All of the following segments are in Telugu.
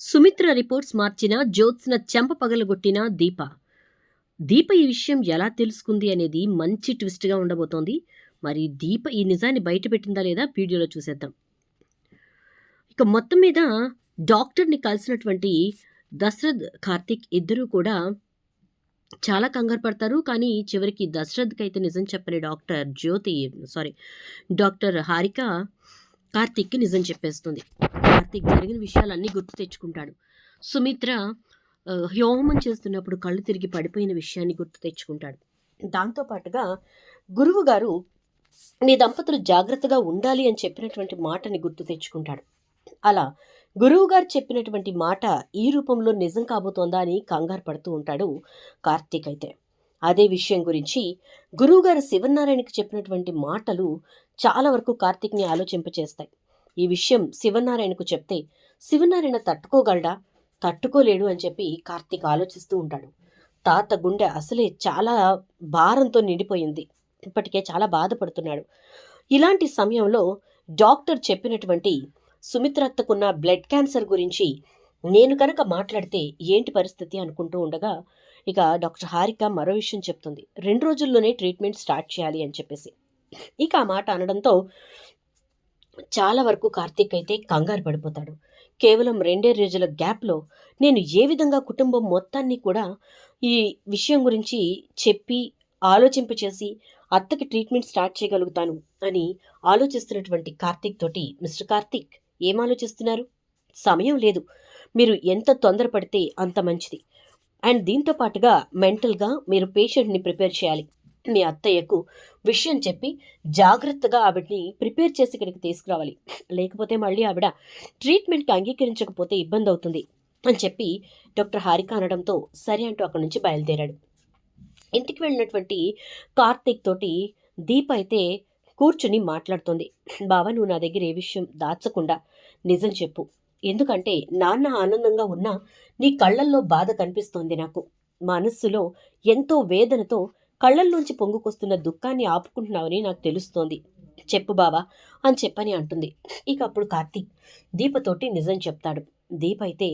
సుమిత్ర రిపోర్ట్స్ మార్చిన జ్యోత్స్న చెంప పగలగొట్టిన దీప. దీప ఈ విషయం ఎలా తెలుసుకుంది అనేది మంచి ట్విస్ట్గా ఉండబోతోంది. మరి దీప ఈ నిజాన్ని బయటపెట్టిందా లేదా వీడియోలో చూసేద్దాం. ఇక మొత్తం మీద డాక్టర్ని కలిసినటువంటి దశరథ్ కార్తిక్ ఇద్దరూ కూడా చాలా కంగారు పడతారు. కానీ చివరికి దశరథ్కి అయితే నిజం చెప్పని doctor Jyoti sorry doctor Harika కార్తిక్కి నిజం చెప్పేస్తుంది. కార్తీక్ జరిగిన విషయాలన్నీ గుర్తు తెచ్చుకుంటాడు. సుమిత్ర హ్యోమం హోమం చేస్తున్నప్పుడు కళ్ళు తిరిగి పడిపోయిన విషయాన్ని గుర్తు తెచ్చుకుంటాడు. దాంతోపాటుగా గురువు గారు మీ దంపతులు జాగ్రత్తగా ఉండాలి అని చెప్పినటువంటి మాటని గుర్తు తెచ్చుకుంటాడు. అలా గురువు గారు చెప్పినటువంటి మాట ఈ రూపంలో నిజం కాబోతోందా అని కంగారు పడుతూ ఉంటాడు కార్తీక్ అయితే. అదే విషయం గురించి గురువుగారు శివనారాయణకి చెప్పినటువంటి మాటలు చాలా వరకు కార్తీక్ని ఆలోచింపచేస్తాయి. ఈ విషయం శివనారాయణకు చెప్తే శివనారాయణ తట్టుకోగలడా? తట్టుకోలేడు అని చెప్పి కార్తీక్ ఆలోచిస్తూ ఉంటాడు. తాత గుండె అసలే చాలా భారంతో నిండిపోయింది. ఇప్పటికే చాలా బాధపడుతున్నాడు. ఇలాంటి సమయంలో డాక్టర్ చెప్పినటువంటి సుమిత్రత్తకున్న బ్లడ్ క్యాన్సర్ గురించి నేను కనుక మాట్లాడితే ఏంటి పరిస్థితి అనుకుంటూ ఉండగా ఇక డాక్టర్ హారిక మరో విషయం చెప్తుంది. రెండు రోజుల్లోనే ట్రీట్మెంట్ స్టార్ట్ చేయాలి అని చెప్పేసి. ఇక ఆ మాట అనడంతో చాలా వరకు కార్తీక్ అయితే కంగారు పడిపోతాడు. కేవలం రెండే రోజుల గ్యాప్లో నేను ఏ విధంగా కుటుంబం మొత్తాన్ని కూడా ఈ విషయం గురించి చెప్పి ఆలోచింపచేసి అత్తకి ట్రీట్మెంట్ స్టార్ట్ చేయగలుగుతాను అని ఆలోచిస్తున్నటువంటి కార్తీక్ తోటి మిస్టర్ కార్తీక్ ఏం ఆలోచిస్తున్నారు? సమయం లేదు. మీరు ఎంత తొందరపడితే అంత మంచిది. అండ్ దీంతో పాటుగా మెంటల్గా మీరు పేషెంట్ని ప్రిపేర్ చేయాలి. మీ అత్తయ్యకు విషయం చెప్పి జాగ్రత్తగా ఆవిడ్ని ప్రిపేర్ చేసి ఇక్కడికి తీసుకురావాలి. లేకపోతే మళ్ళీ ఆవిడ ట్రీట్మెంట్కి అంగీకరించకపోతే ఇబ్బంది అవుతుంది అని చెప్పి డాక్టర్ హారిక అనడంతో సరే అంటూ అక్కడి నుంచి బయలుదేరాడు. ఇంటికి వెళ్ళినటువంటి కార్తీక్ తోటి దీప అయితే కూర్చుని మాట్లాడుతుంది. బావ నువ్వు నా దగ్గర ఏ విషయం దాచకుండా నిజం చెప్పు. ఎందుకంటే నాన్న ఆనందంగా ఉన్నా నీ కళ్ళల్లో బాధ కనిపిస్తోంది నాకు. మనస్సులో ఎంతో వేదనతో కళ్ళల్లోంచి పొంగుకొస్తున్న దుఃఖాన్ని ఆపుకుంటున్నావని నాకు తెలుస్తోంది. చెప్పు బావా అని చెప్పని అంటుంది. ఇక అప్పుడు కార్తీక్ దీపతోటి నిజం చెప్తాడు. దీప అయితే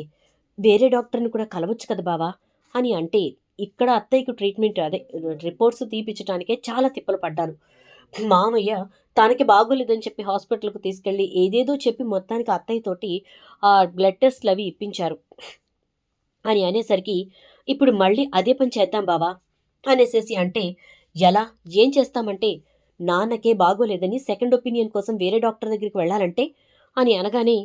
వేరే డాక్టర్ని కూడా కలవచ్చు కదా బావా అని అంటే ఇక్కడ అత్తయ్యకు ట్రీట్మెంట్ అదే రిపోర్ట్స్ తీపిచ్చడానికే చాలా తిప్పలు పడ్డాను. మామయ్య తనకి బాగోలేదని చెప్పి హాస్పిటల్కు తీసుకెళ్ళి ఏదేదో చెప్పి మొత్తానికి అత్తయ్యతోటి ఆ బ్లడ్ టెస్ట్లు అవి ఇప్పించారు. అని అనేసరికి ఇప్పుడు మళ్ళీ అదే పని చేద్దాం బావా అనేసేసి అంటే ఎలా? ఏం చేస్తామంటే నాన్నకే బాగోలేదని సెకండ్ ఒపీనియన్ కోసం వేరే డాక్టర్ దగ్గరికి వెళ్ళాలంటే? అని అనగానే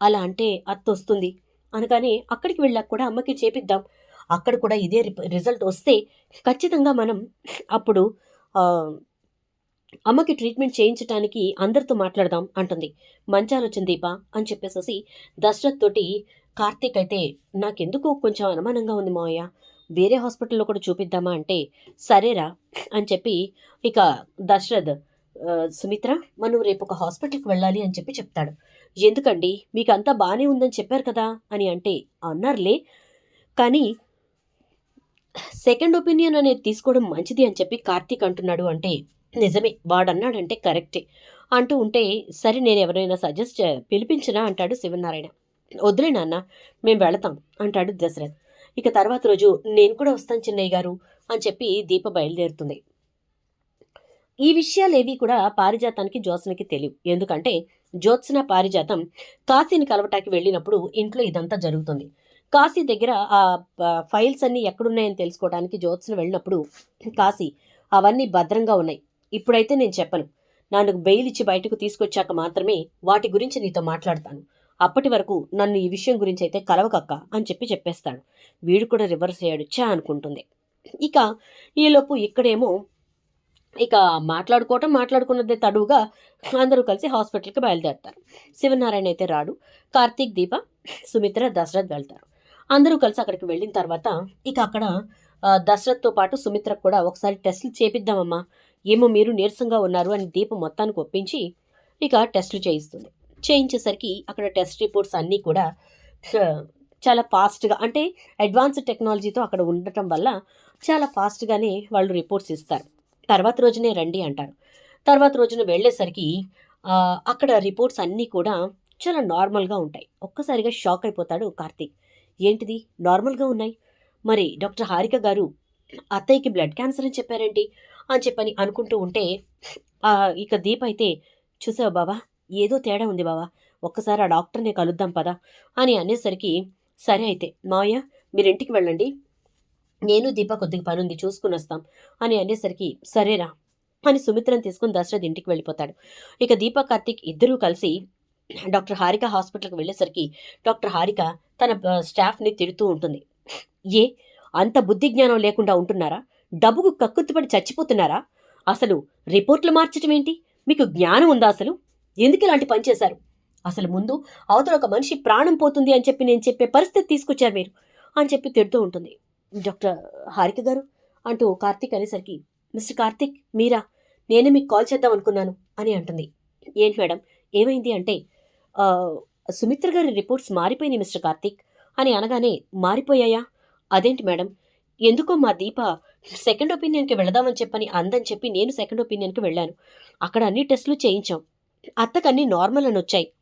అలా అంటే అత్తొస్తుంది. అనగానే అక్కడికి వెళ్ళాక కూడా అమ్మకి చేపిద్దాం. అక్కడ కూడా ఇదే రిజల్ట్ వస్తే ఖచ్చితంగా మనం అప్పుడు అమ్మకి ట్రీట్మెంట్ చేయించడానికి అందరితో మాట్లాడదాం అంటుంది. మంచి ఆలోచన దీప అని చెప్పేసేసి దశరథ్ తోటి కార్తీక్ అయితే నాకెందుకు కొంచెం అనుమానంగా ఉంది మావయ్య. వేరే హాస్పిటల్లో కూడా చూపిద్దామా అంటే సరేరా అని చెప్పి ఇక దశరథ్ సుమిత్ర మనం రేపు ఒక హాస్పిటల్కి వెళ్ళాలి అని చెప్పి చెప్తాడు. ఎందుకండి? మీకు అంతా బాగానే ఉందని చెప్పారు కదా అని అంటే అన్నారులే. కానీ సెకండ్ ఒపీనియన్ అనేది తీసుకోవడం మంచిది అని చెప్పి కార్తీక్ అంటున్నాడు అంటే నిజమే వాడన్నాడంటే కరెక్టే అంటూ ఉంటే సరే నేను ఎవరైనా సజెస్ట్ పిలిపించినా అంటాడు శివనారాయణ. వద్దులే నాన్న మేము వెళతాం అంటాడు దశరథ్. ఇక తర్వాత రోజు నేను కూడా వస్తాను చిన్నయ్య గారు అని చెప్పి దీప బయలుదేరుతుంది. ఈ విషయాలేవి కూడా పారిజాతానికి జ్యోత్స్నకి తెలియవు. ఎందుకంటే జ్యోత్స్న పారిజాతం కాశీని కలవటానికి వెళ్ళినప్పుడు ఇంట్లో ఇదంతా జరుగుతుంది. కాశీ దగ్గర ఆ ప- ఫైల్స్ అన్నీ ఎక్కడున్నాయని తెలుసుకోవడానికి జ్యోత్స్న వెళ్ళినప్పుడు కాశీ అవన్నీ భద్రంగా ఉన్నాయి. ఇప్పుడైతే నేను చెప్పను. నన్ను బెయిల్ ఇచ్చి బయటకు తీసుకొచ్చాక మాత్రమే వాటి గురించి నీతో మాట్లాడతాను. అప్పటి వరకు నన్ను ఈ విషయం గురించి అయితే కలవకక్క అని చెప్పి చెప్పేస్తాడు. వీడు కూడా రివర్స్ అయ్యాడు చా అనుకుంటుంది. ఇక ఈలోపు ఇక్కడేమో ఇక మాట్లాడుకోవటం మాట్లాడుకున్నదే తడువుగా అందరూ కలిసి హాస్పిటల్కి బయలుదేరుతారు. శివనారాయణ అయితే రాడు కార్తీక్ దీప సుమిత్ర దశరథ్ వెళ్తారు. అందరూ కలిసి అక్కడికి వెళ్ళిన తర్వాత ఇక అక్కడ దశరథ్తో పాటు సుమిత్రకు కూడా ఒకసారి టెస్టులు చేపిద్దామమ్మా. ఏమో మీరు నీరసంగా ఉన్నారు అని దీప మొత్తానికి ఒప్పించి ఇక టెస్టులు చేయిస్తుంది. చేయించేసరికి అక్కడ టెస్ట్ రిపోర్ట్స్ అన్నీ కూడా చాలా ఫాస్ట్గా అంటే అడ్వాన్స్డ్ టెక్నాలజీతో అక్కడ ఉండటం వల్ల చాలా ఫాస్ట్గానే వాళ్ళు రిపోర్ట్స్ ఇస్తారు. తర్వాత రోజునే రండి అంటారు. తర్వాత రోజున వెళ్ళేసరికి అక్కడ రిపోర్ట్స్ అన్నీ కూడా చాలా నార్మల్గా ఉంటాయి. ఒక్కసారిగా షాక్ అయిపోతాడు కార్తీక్. ఏంటిది? నార్మల్గా ఉన్నాయి? మరి డాక్టర్ హారిక గారు అత్తయ్యకి బ్లడ్ క్యాన్సర్ అని చెప్పారేంటి? అని చెప్పని అనుకుంటూ ఉంటే ఇక దీప్ అయితే చూసావు బావా? ఏదో తేడా ఉంది బావా. ఒక్కసారి ఆ డాక్టర్ని కలుద్దాం పదా అని అనేసరికి సరే అయితే మావయ్య మీరింటికి వెళ్ళండి. నేను దీప కొద్దిగా పని ఉంది చూసుకుని వస్తాం అని అనేసరికి సరేరా అని సుమిత్రను తీసుకుని దశరథ్ ఇంటికి వెళ్ళిపోతాడు. ఇక దీప కార్తిక్ ఇద్దరూ కలిసి డాక్టర్ హారిక హాస్పిటల్కి వెళ్ళేసరికి డాక్టర్ హారిక తన స్టాఫ్ని తిడుతూ ఉంటుంది. ఏ అంత బుద్ధి జ్ఞానం లేకుండా ఉంటున్నారా? డబ్బుకు కక్కుర్తిపడి చచ్చిపోతున్నారా? అసలు రిపోర్ట్లు మార్చటం ఏంటి? మీకు జ్ఞానం ఉందా అసలు? ఎందుకు ఇలాంటి పని చేశారు? అసలు ముందు అవతల ఒక మనిషి ప్రాణం పోతుంది అని చెప్పి నేను చెప్పే పరిస్థితి తీసుకొచ్చారు మీరు అని చెప్పి తిడుతూ ఉంటుంది. డాక్టర్ హారిక గారు అంటూ కార్తీక్ అనేసరికి మిస్టర్ కార్తీక్ మీరా? నేనే మీకు కాల్ చేద్దాం అనుకున్నాను అని అంటుంది. ఏంటి మేడం? ఏమైంది? అంటే సుమిత్ర గారి రిపోర్ట్స్ మారిపోయినాయి మిస్టర్ కార్తీక్ అని అనగానే మారిపోయాయా? అదేంటి మేడం? ఎందుకో మా దీప సెకండ్ ఒపీనియన్కి వెళదామని చెప్పని అందని చెప్పి నేను సెకండ్ ఒపీనియన్కి వెళ్ళాను. అక్కడ అన్ని టెస్టులు చేయించాం. అత్తకన్నీ నార్మల్ అని వచ్చాయి.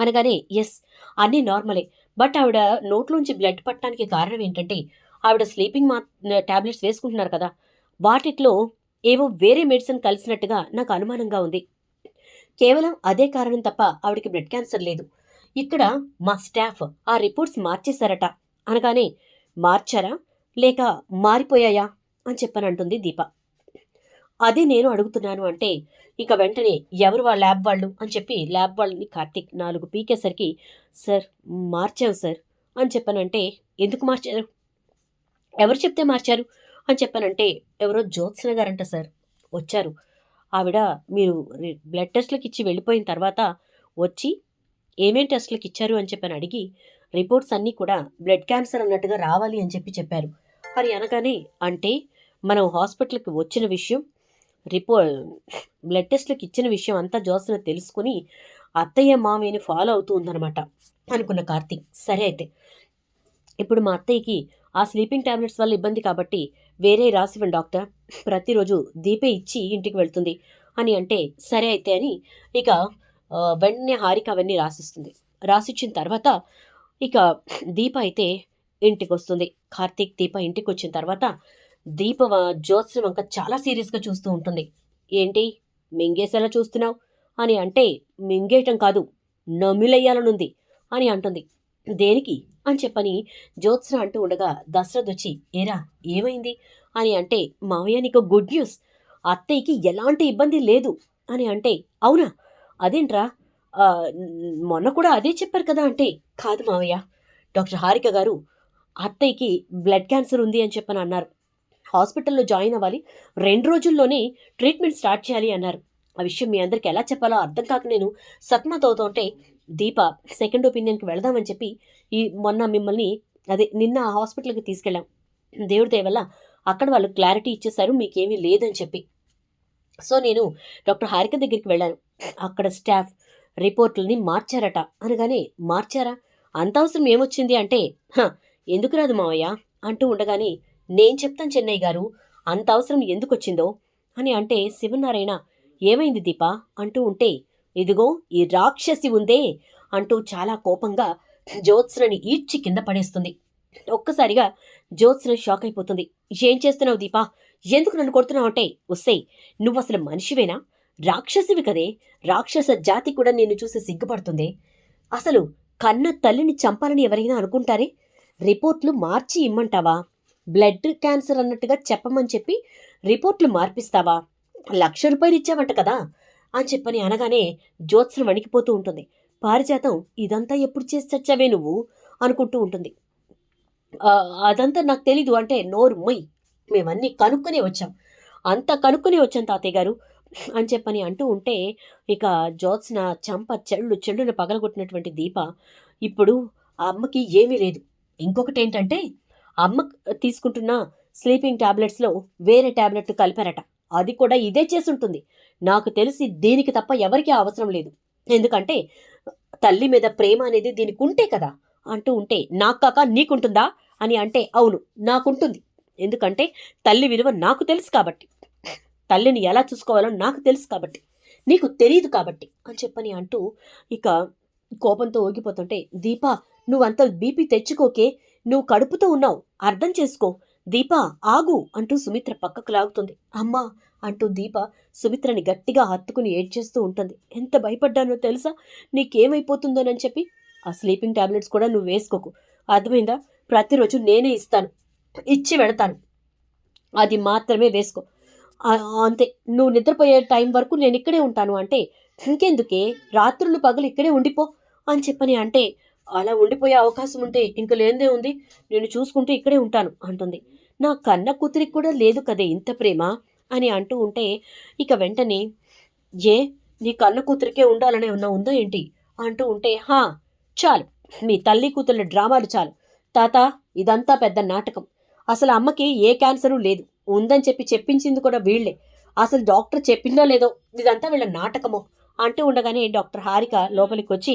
అనగానే ఎస్ అన్నీ నార్మలే బట్ ఆవిడ నోట్లోంచి బ్లడ్ పట్టడానికి కారణం ఏంటంటే ఆవిడ స్లీపింగ్ మా టాబ్లెట్స్ వేసుకుంటున్నారు కదా. వాటిట్లో ఏవో వేరే మెడిసిన్ కలిసినట్టుగా నాకు అనుమానంగా ఉంది. కేవలం అదే కారణం తప్ప ఆవిడకి బ్లడ్ క్యాన్సర్ లేదు. ఇక్కడ మా స్టాఫ్ ఆ రిపోర్ట్స్ మార్చేశారట. అనగానే మార్చారా? లేక మారిపోయాయా? అని చెప్పనంటుంది దీప. అదే నేను అడుగుతున్నాను అంటే ఇక వెంటనే ఎవరు వాళ్ళ ల్యాబ్ వాళ్ళు? అని చెప్పి ల్యాబ్ వాళ్ళని కార్తీక్ నాలుగు పీకేసరికి సార్ మార్చావు సార్. అని చెప్పానంటే ఎందుకు మార్చారు? ఎవరు చెప్తే మార్చారు? అని చెప్పానంటే ఎవరో జ్యోత్సన గారంట సార్ వచ్చారు. ఆవిడ మీరు బ్లడ్ టెస్ట్లకు ఇచ్చి వెళ్ళిపోయిన తర్వాత వచ్చి ఏమేం టెస్ట్లకు ఇచ్చారు? అని చెప్పని అడిగి రిపోర్ట్స్ అన్నీ కూడా బ్లడ్ క్యాన్సర్ అన్నట్టుగా రావాలి అని చెప్పి చెప్పారు. అని అనగానే అంటే మనం హాస్పిటల్కి వచ్చిన విషయం రిపో బ్లడ్ టెస్ట్లకు ఇచ్చిన విషయం అంతా జోసన తెలుసుకుని అత్తయ్య మామయ్యని ఫాలో అవుతూ ఉందన్నమాట అనుకున్న కార్తీక్. సరే అయితే ఇప్పుడు మా అత్తయ్యకి ఆ స్లీపింగ్ టాబ్లెట్స్ వల్ల ఇబ్బంది కాబట్టి వేరే రాసివ్వండి డాక్టర్. ప్రతిరోజు దీపే ఇచ్చి ఇంటికి వెళ్తుంది అని అంటే సరే అయితే అని ఇక వెంటనే హారిక అవన్నీ రాసిస్తుంది. రాసిచ్చిన తర్వాత ఇక దీప అయితే ఇంటికి వస్తుంది. కార్తీక్ దీప ఇంటికి వచ్చిన తర్వాత దీపవ జ్యోత్స్యం జ్యోత్స్న వంక చాలా సీరియస్గా చూస్తూ ఉంటుంది. ఏంటి? మింగేసేలా చూస్తున్నావు? అని అంటే మింగేయటం కాదు నమిలయ్యాలనుంది అని అంటుంది. దేనికి? అని చెప్పని జ్యోత్స్న అంటూ ఉండగా దశరథ్ వచ్చి ఏరా ఏమైంది? అని అంటే మావయ్య నీకు గుడ్ న్యూస్. అత్తయ్యకి ఎలాంటి ఇబ్బంది లేదు. అని అంటే అవునా? అదేంట్రా? మొన్న కూడా అదే చెప్పారు కదా అంటే. కాదు మావయ్య డాక్టర్ హారిక గారు అత్తయ్యకి బ్లడ్ క్యాన్సర్ ఉంది అని చెప్పని అన్నారు. హాస్పిటల్లో జాయిన్ అవ్వాలి. రెండు రోజుల్లోనే ట్రీట్మెంట్ స్టార్ట్ చేయాలి అన్నారు. ఆ విషయం మీ అందరికి ఎలా చెప్పాలో అర్థం కాక నేను సతమతవుతుంటే దీప సెకండ్ ఒపీనియన్కి వెళదామని చెప్పి ఈ మొన్న మిమ్మల్ని అదే నిన్న ఆ హాస్పిటల్కి తీసుకెళ్ళాం. దేవుడి దయవల్ల అక్కడ వాళ్ళు క్లారిటీ ఇచ్చేశారు మీకేమీ లేదని చెప్పి. సో నేను డాక్టర్ హారిక దగ్గరికి వెళ్ళాను. అక్కడ స్టాఫ్ రిపోర్ట్లని మార్చారట. అనగానే మార్చారా? అంత అవసరం ఏమొచ్చింది? అంటే "హ, ఎందుకు రాదు మావయ్య? అంటూ ఉండగానే నేను చెప్తాను చెన్నై గారు అంత అవసరం ఎందుకు వచ్చిందో అని అంటే శివనారాయణ ఏమైంది దీప? అంటూ ఉంటే ఇదిగో ఈ రాక్షసి ఉందే! అంటూ చాలా కోపంగా జ్యోత్స్నని ఈడ్చి కింద పడేస్తుంది. ఒక్కసారిగా జ్యోత్స్న షాక్ అయిపోతుంది. ఏం చేస్తున్నావు దీపా? ఎందుకు నన్ను కొడుతున్నావు? అంటే వస్తాయి నువ్వు అసలు మనిషివేనా? రాక్షసివి కదే! రాక్షస జాతి కూడా నిన్ను చూసి సిగ్గుపడుతుంది! అసలు కన్న తల్లిని చంపాలని ఎవరైనా అనుకుంటారే? రిపోర్ట్లు మార్చి ఇమ్మంటావా? బ్లడ్ క్యాన్సర్ అన్నట్టుగా చెప్పమని చెప్పి రిపోర్ట్లు మార్పిస్తావా? లక్ష రూపాయలు ఇచ్చావంట కదా? అని చెప్పని అనగానే జ్యోత్స్న వణికిపోతూ ఉంటుంది. పారిజాతం ఇదంతా ఎప్పుడు చేసి చచ్చావే నువ్వు? అనుకుంటూ ఉంటుంది. అదంతా నాకు తెలీదు అంటే నోరు మొయ్. మేమన్నీ కనుక్కునే వచ్చాం. అంతా కనుక్కునే వచ్చాం తాతయ్య గారు. అని చెప్పని అంటూ ఉంటే ఇక జ్యోత్స్న చంప చెళ్ళు చెళ్ళున పగలగొట్టినటువంటి దీప ఇప్పుడు ఆ అమ్మకి ఏమీ లేదు. ఇంకొకటి ఏంటంటే అమ్మ తీసుకుంటున్న స్లీపింగ్ టాబ్లెట్స్లో వేరే టాబ్లెట్ కలిపారట. అది కూడా ఇదే చేసుంటుంది. నాకు తెలిసి దీనికి తప్ప ఎవరికీ అవసరం లేదు. ఎందుకంటే తల్లి మీద ప్రేమ అనేది దీనికి ఉంటే కదా అంటూ ఉంటే నాకు కాక నీకుంటుందా అని అంటే అవును నాకుంటుంది. ఎందుకంటే తల్లి విలువ నాకు తెలుసు కాబట్టి. తల్లిని ఎలా చూసుకోవాలో నాకు తెలుసు కాబట్టి. నీకు తెలియదు కాబట్టి అని చెప్పని అంటూ ఇక కోపంతో ఊగిపోతుంటే దీపా నువ్వంత బీపీ తెచ్చుకోకే. నువ్వు కడుపుతో ఉన్నావు అర్థం చేసుకో. దీప ఆగు అంటూ సుమిత్ర పక్కకు లాగుతుంది. అమ్మా అంటూ దీప సుమిత్రని గట్టిగా హత్తుకుని ఏడ్చేస్తూ ఉంటుంది. ఎంత భయపడ్డానో తెలుసా? నీకేమైపోతుందోనని చెప్పి? ఆ స్లీపింగ్ టాబ్లెట్స్ కూడా నువ్వు వేసుకోకు. అర్థమైందా? ప్రతిరోజు నేనే ఇస్తాను. ఇచ్చి వెడతాను అది మాత్రమే వేసుకో. అంతే. నువ్వు నిద్రపోయే టైం వరకు నేను ఇక్కడే ఉంటాను అంటే ఇంకెందుకే? రాత్రులు పగలు ఇక్కడే ఉండిపో అని చెప్పని అంటే అలా ఉండిపోయే అవకాశం ఉంటే ఇంక లేనిదే ఉంది. నేను చూసుకుంటూ ఇక్కడే ఉంటాను అంటుంది. నా కన్న కూతురికి కూడా లేదు కదే ఇంత ప్రేమ? అని అంటూ ఉంటే ఇక వెంటనే ఏ నీ కన్న కూతురికే ఉండాలనే ఉన్న ఉందా ఏంటి? అంటూ ఉంటే హా చాలు. మీ తల్లి కూతుర్ల డ్రామాలు చాలు. తాత ఇదంతా పెద్ద నాటకం. అసలు అమ్మకి ఏ క్యాన్సరు లేదు. ఉందని చెప్పి చెప్పించింది కూడా వీళ్ళే. అసలు డాక్టర్ చెప్పిందో లేదో? ఇదంతా వీళ్ళ నాటకమో? అంటూ ఉండగానే డాక్టర్ హారిక లోపలికి వచ్చి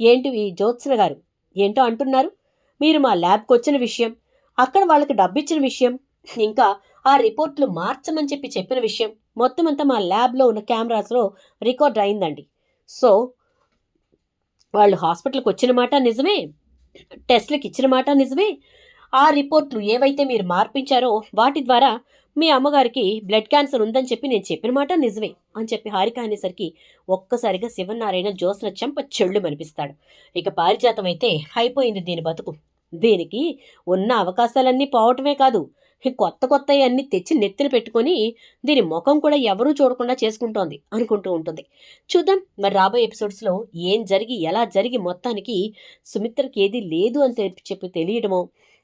ఏంటివి జ్యోత్స్న గారు? ఏంటో అంటున్నారు? మీరు మా ల్యాబ్కి వచ్చిన విషయం అక్కడ వాళ్ళకి డబ్బిచ్చిన విషయం ఇంకా ఆ రిపోర్ట్లు మార్చమని చెప్పి చెప్పిన విషయం మొత్తం అంతా మా ల్యాబ్లో ఉన్న కెమెరాస్లో రికార్డ్ అయిందండి. సో వాళ్ళు హాస్పిటల్కి వచ్చిన మాట నిజమే? టెస్ట్లకు ఇచ్చిన మాట నిజమే? ఆ రిపోర్ట్లు ఏవైతే మీరు మార్పించారో వాటి ద్వారా మీ అమ్మగారికి బ్లడ్ క్యాన్సర్ ఉందని చెప్పి నేను చెప్పిన మాట నిజమే అని చెప్పి హారిక అనేసరికి ఒక్కసారిగా శివనారాయణ జ్యోత్స్న చెంప చెళ్ళు అనిపిస్తాడు ఇక పారిజాతం అయితే అయిపోయింది దీని బతుకు. దీనికి ఉన్న అవకాశాలన్నీ పోవటమే కాదు. కొత్త కొత్త అన్ని తెచ్చి నెత్తిన పెట్టుకొని దీని ముఖం కూడా ఎవరూ చూడకుండా చేసుకుంటోంది అనుకుంటూ ఉంటుంది. చూద్దాం మరి రాబోయే ఎపిసోడ్స్లో ఏం జరిగి ఎలా జరిగి మొత్తానికి సుమిత్రకి ఏది లేదు అని చెప్పి తెలియడమో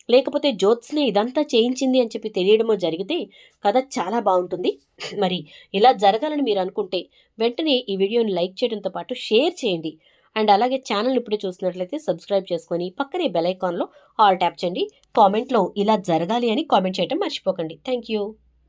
లేకపోతే జ్యోత్స్నే ఇదంతా చేయించింది అని చెప్పి తెలియడమో జరిగితే కథ చాలా బాగుంటుంది. మరి ఇలా జరగాలని మీరు అనుకుంటే వెంటనే ఈ వీడియోని లైక్ చేయడంతో పాటు షేర్ చేయండి. అండ్ అలాగే ఛానల్ ఇప్పుడే చూసినట్లయితే సబ్స్క్రైబ్ చేసుకొని పక్కనే బెల్ ఐకాన్లో ఆల్ ట్యాప్ చేయండి. కామెంట్లో ఇలా జరగాలి అని కామెంట్ చేయడం మర్చిపోకండి. Thank you.